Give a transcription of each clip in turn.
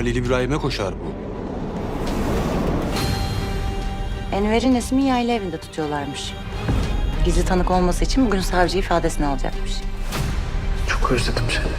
Halil İbrahim'e koşar bu. Enver'in Nesim'i yayla evinde tutuyorlarmış. Gizli tanık olması için bugün savcı ifadesini alacakmış. Çok özledim seni.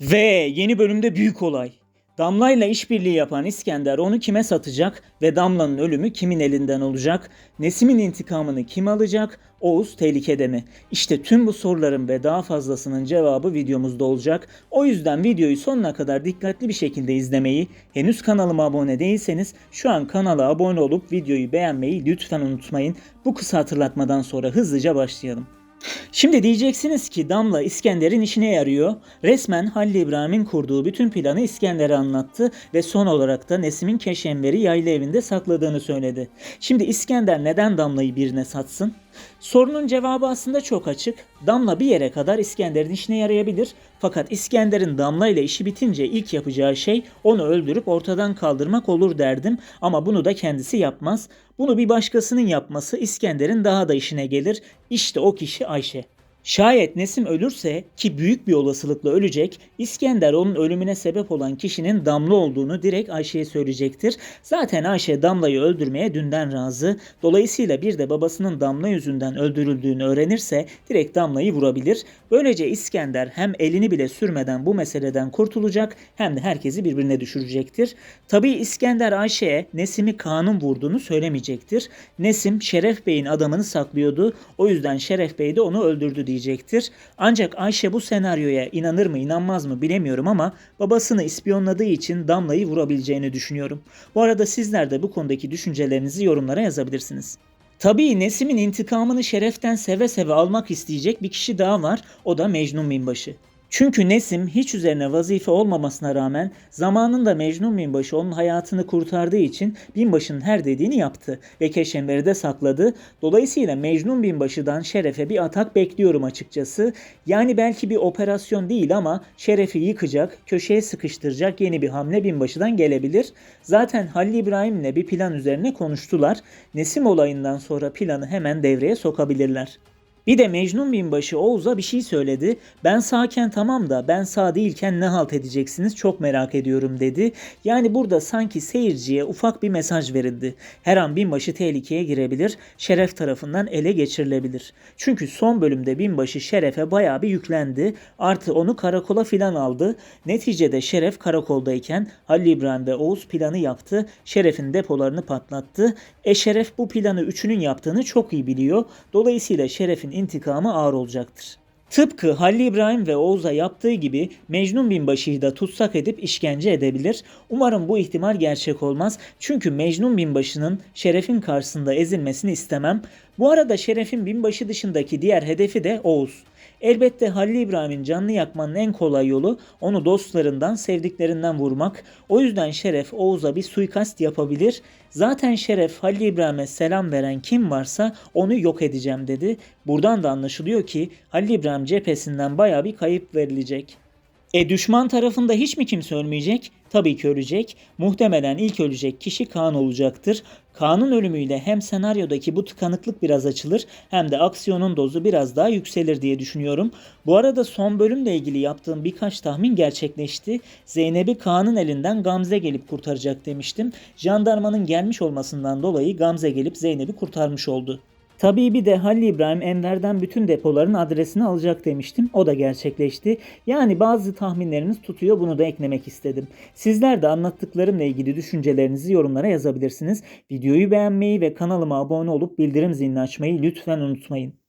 Ve yeni bölümde büyük olay. Damla'yla işbirliği yapan İskender onu kime satacak ve Damla'nın ölümü kimin elinden olacak? Nesim'in intikamını kim alacak? Oğuz tehlikede mi? İşte tüm bu soruların ve daha fazlasının cevabı videomuzda olacak. O yüzden videoyu sonuna kadar dikkatli bir şekilde izlemeyi, henüz kanalıma abone değilseniz şu an kanala abone olup videoyu beğenmeyi lütfen unutmayın. Bu kısa hatırlatmadan sonra hızlıca başlayalım. Şimdi diyeceksiniz ki Damla İskender'in işine yarıyor. Resmen Halil İbrahim'in kurduğu bütün planı İskender'e anlattı ve son olarak da Nesim'in Keşenver'i yayla evinde sakladığını söyledi. Şimdi İskender neden Damla'yı birine satsın? Sorunun cevabı aslında çok açık. Damla bir yere kadar İskender'in işine yarayabilir. Fakat İskender'in Damla ile işi bitince ilk yapacağı şey onu öldürüp ortadan kaldırmak olur derdim. Ama bunu da kendisi yapmaz. Bunu bir başkasının yapması İskender'in daha da işine gelir. İşte o kişi Ayşe. Şayet Nesim ölürse ki büyük bir olasılıkla ölecek, İskender onun ölümüne sebep olan kişinin Damla olduğunu direkt Ayşe'ye söyleyecektir. Zaten Ayşe Damla'yı öldürmeye dünden razı. Dolayısıyla bir de babasının Damla yüzünden öldürüldüğünü öğrenirse direkt Damla'yı vurabilir. Böylece İskender hem elini bile sürmeden bu meseleden kurtulacak hem de herkesi birbirine düşürecektir. Tabii İskender Ayşe'ye Nesim'i Kaan'ın vurduğunu söylemeyecektir. Nesim Şeref Bey'in adamını saklıyordu. O yüzden Şeref Bey de onu öldürdü diyecektir. Ancak Ayşe bu senaryoya inanır mı inanmaz mı bilemiyorum ama babasını ispiyonladığı için Damla'yı vurabileceğini düşünüyorum. Bu arada sizler de bu konudaki düşüncelerinizi yorumlara yazabilirsiniz. Tabii Nesim'in intikamını Şeref'ten seve seve almak isteyecek bir kişi daha var. O da Mecnun Binbaşı. Çünkü Nesim hiç üzerine vazife olmamasına rağmen zamanında Mecnun Binbaşı onun hayatını kurtardığı için Binbaşı'nın her dediğini yaptı ve Keşember'i de sakladı. Dolayısıyla Mecnun Binbaşı'dan Şeref'e bir atak bekliyorum açıkçası. Yani belki bir operasyon değil ama Şeref'i yıkacak, köşeye sıkıştıracak yeni bir hamle Binbaşı'dan gelebilir. Zaten Halil İbrahim'le bir plan üzerine konuştular. Nesim olayından sonra planı hemen devreye sokabilirler. Bir de Mecnun Binbaşı Oğuz'a bir şey söyledi. Ben sağken tamam da ben sağ değilken ne halt edeceksiniz çok merak ediyorum dedi. Yani burada sanki seyirciye ufak bir mesaj verildi. Her an Binbaşı tehlikeye girebilir, Şeref tarafından ele geçirilebilir. Çünkü son bölümde Binbaşı Şeref'e bayağı bir yüklendi. Artı onu karakola filan aldı. Neticede Şeref karakoldayken Halil İbrahim ve Oğuz planı yaptı. Şeref'in depolarını patlattı. E Şeref bu planı üçünün yaptığını çok iyi biliyor. Dolayısıyla Şeref'in intikamı ağır olacaktır. Tıpkı Halil İbrahim ve Oğuz'a yaptığı gibi Mecnun Binbaşı'yı da tutsak edip işkence edebilir. Umarım bu ihtimal gerçek olmaz. Çünkü Mecnun Binbaşı'nın Şeref'in karşısında ezilmesini istemem. Bu arada Şeref'in binbaşı dışındaki diğer hedefi de Oğuz. Elbette Halil İbrahim'in canını yakmanın en kolay yolu onu dostlarından, sevdiklerinden vurmak. O yüzden Şeref Oğuz'a bir suikast yapabilir. Zaten Şeref Halil İbrahim'e selam veren kim varsa onu yok edeceğim dedi. Buradan da anlaşılıyor ki Halil İbrahim cephesinden baya bir kayıp verilecek. E düşman tarafında hiç mi kimse ölmeyecek? Tabii ki ölecek. Muhtemelen ilk ölecek kişi Kaan olacaktır. Kaan'ın ölümüyle hem senaryodaki bu tıkanıklık biraz açılır hem de aksiyonun dozu biraz daha yükselir diye düşünüyorum. Bu arada son bölümle ilgili yaptığım birkaç tahmin gerçekleşti. Zeynep'i Kaan'ın elinden Gamze gelip kurtaracak demiştim. Jandarmanın gelmiş olmasından dolayı Gamze gelip Zeynep'i kurtarmış oldu. Tabii bir de Halil İbrahim Enver'den bütün depoların adresini alacak demiştim. O da gerçekleşti. Yani bazı tahminlerimiz tutuyor bunu da eklemek istedim. Sizler de anlattıklarımla ilgili düşüncelerinizi yorumlara yazabilirsiniz. Videoyu beğenmeyi ve kanalıma abone olup bildirim zilini açmayı lütfen unutmayın.